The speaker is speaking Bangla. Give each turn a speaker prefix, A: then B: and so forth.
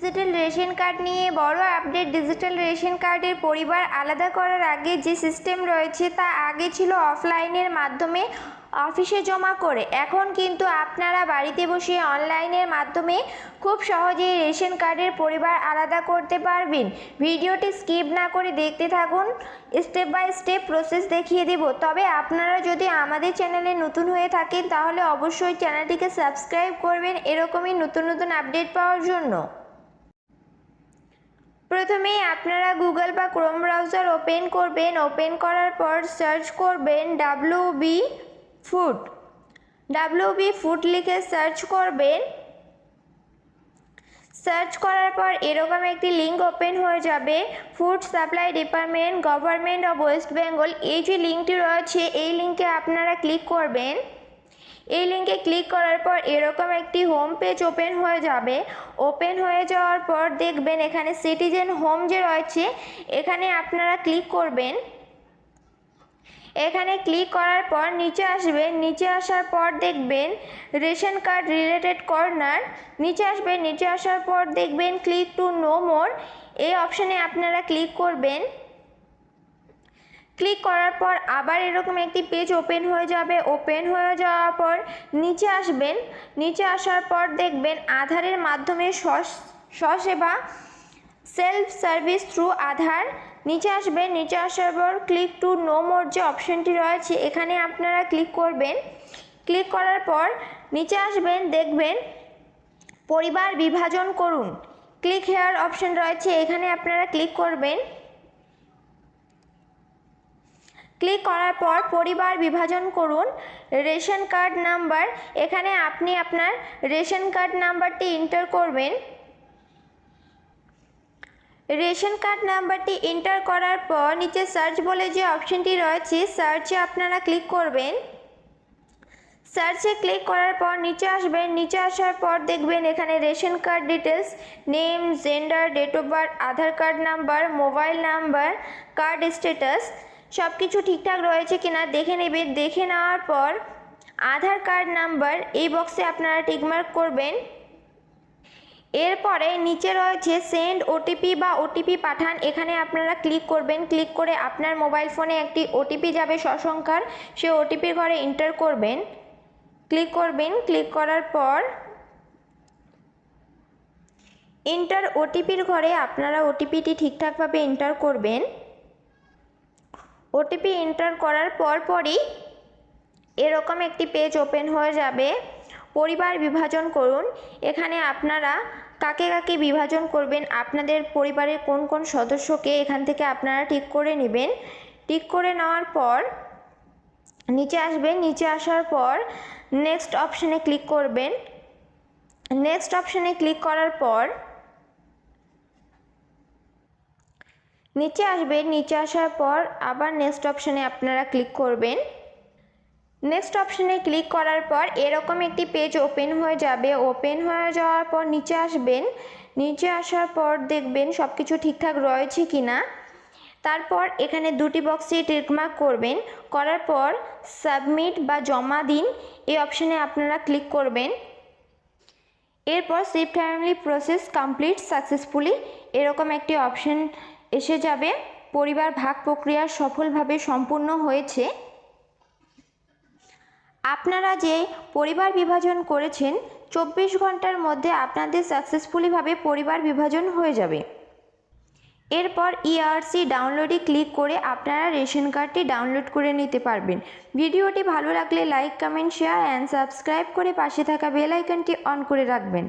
A: ডিজিটাল রেশন কার্ড নিয়ে বড় আপডেট ডিজিটাল রেশন কার্ডের পরিবার আলাদা করার আগে যে সিস্টেম রয়েছে তা আগে ছিল অফলাইনের মাধ্যমে অফিসে জমা করে। এখন কিন্তু আপনারা বাড়িতে বসে অনলাইনের মাধ্যমে খুব সহজেই রেশন কার্ডের পরিবার আলাদা করতে পারবেন। ভিডিওটি স্কিপ না করে দেখতে থাকুন। স্টেপ বাই স্টেপ প্রসেস দেখিয়ে দেব। তবে আপনারা যদি আমাদের চ্যানেলে নতুন হয়ে থাকেন, তাহলে অবশ্যই চ্যানেলটিকে সাবস্ক্রাইব করবেন। এরকমই নতুন নতুন আপডেট পাওয়ার জন্য। প্রথমেই আপনারা গুগল বা ক্রোম ব্রাউজার ওপেন করবেন। ওপেন করার পর সার্চ করবেন W B food W B food লিখে সার্চ করবেন। সার্চ করার পর এরকম একটি লিঙ্ক ওপেন হয়ে যাবে। Food supply department, government of West Bengal. এই যে লিঙ্কটি রয়েছে, এই লিঙ্কে আপনারা ক্লিক করবেন। এই লিঙ্কে ক্লিক করার পর এরকম একটি হোম পেজ ওপেন হয়ে যাবে। ওপেন হয়ে যাওয়ার পর দেখবেন এখানে সিটিজেন হোম যে রয়েছে, এখানে আপনারা ক্লিক করবেন। এখানে ক্লিক করার পর নিচে আসবেন নিচে আসার পর দেখবেন রেশন কার্ড রিলেটেড কর্নার নিচে আসবেন নিচে আসার পর দেখবেন ক্লিক টু নো মোর এই অপশানে আপনারা ক্লিক করবেন। ক্লিক করার পর আবার এরকম একটি পেজ ওপেন হয়ে যাবে। ওপেন হয়ে যাওয়ার পর নিচে আসবেন। নিচে আসার পর দেখবেন আধারের মাধ্যমে স্বসেবা সেলফ সার্ভিস থ্রু আধার নিচে আসবেন। নিচে আসার পর ক্লিক টু নো মোর যে অপশানটি রয়েছে, এখানে আপনারা ক্লিক করবেন। ক্লিক করার পর নিচে আসবেন, দেখবেন পরিবার বিভাজন করুন। ক্লিক হেয়ার অপশান রয়েছে, এখানে আপনারা ক্লিক করবেন। ক্লিক করার পর পরিবার বিভাজন করুন। Ration card number. এখানে আপনি আপনার রেশন কার্ড নাম্বারটি এন্টার করবেন। রেশন কার্ড নাম্বারটি এন্টার করার পর নিচে সার্চ বলে যে অপশনটি রয়েছে, সার্চে আপনারা ক্লিক করবেন। সার্চে ক্লিক করার পর নিচে আসবেন। নিচে আসার পর দেখবেন এখানে ration card details name, gender, date of birth, Aadhaar card number, mobile number, card status. সব কিছু ঠিকঠাক রয়েছে কিনা দেখে নেবেন দেখে নেওয়ার পর আধার কার্ড নাম্বার এই বক্সে আপনারা টিকমার্ক করবেন। এরপরে নিচে রয়েছে সেন্ড ওটিপি বা ওটিপি পাঠান। এখানে আপনারা ক্লিক করবেন। ক্লিক করে আপনার মোবাইল ফোনে একটি ওটিপি যাবে সসংখ্যার সে ওটিপির ঘরে এন্টার করবেন। ক্লিক করবেন। ক্লিক করার পর এন্টার ওটিপির ঘরে আপনারা ওটিপিটি ঠিকঠাকভাবে এন্টার করবেন। ওটিপি এন্টার করার পরপরই এরকম একটি পেজ ওপেন হয়ে যাবে। পরিবার বিভাজন করুন। এখানে আপনারা কাকে কাকে বিভাজন করবেন, আপনাদের পরিবারের কোন কোন সদস্যকে এখান থেকে আপনারা ঠিক করে নেবেন। ঠিক করে নেওয়ার পর নিচে আসবেন। নিচে আসার পর নেক্সট অপশানে ক্লিক করবেন। নেক্সট অপশানে ক্লিক করার পর নিচে আসবেন নিচে আসার পর আবার নেক্সট অপশানে আপনারা ক্লিক করবেন। নেক্সট অপশানে ক্লিক করার পর এরকম একটি পেজ ওপেন হয়ে যাবে। ওপেন হয়ে যাওয়ার পর নিচে আসবেন। নিচে আসার পর দেখবেন সব কিছু ঠিকঠাক রয়েছে কি না তারপর এখানে দুটি বক্সে টিকমার্ক করবেন। করার পর সাবমিট বা জমা দিন। এই অপশানে আপনারা ক্লিক করবেন। এরপর shift family process complete successfully এরকম একটি অপশান এসে যাবে। পরিবার ভাগ প্রক্রিয়া সফলভাবে সম্পূর্ণ হয়েছে। আপনারা যে পরিবার বিভাজন করেছেন, চব্বিশ ঘণ্টার মধ্যে আপনাদের সাকসেসফুলিভাবে পরিবার বিভাজন হয়ে যাবে। এরপর ইআরসি ডাউনলোডে ক্লিক করে আপনারা রেশন কার্ডটি ডাউনলোড করে নিতে পারবেন। ভিডিওটি ভালো লাগলে like comment share and subscribe করে পাশে থাকা বেল আইকনটি অন করে রাখবেন।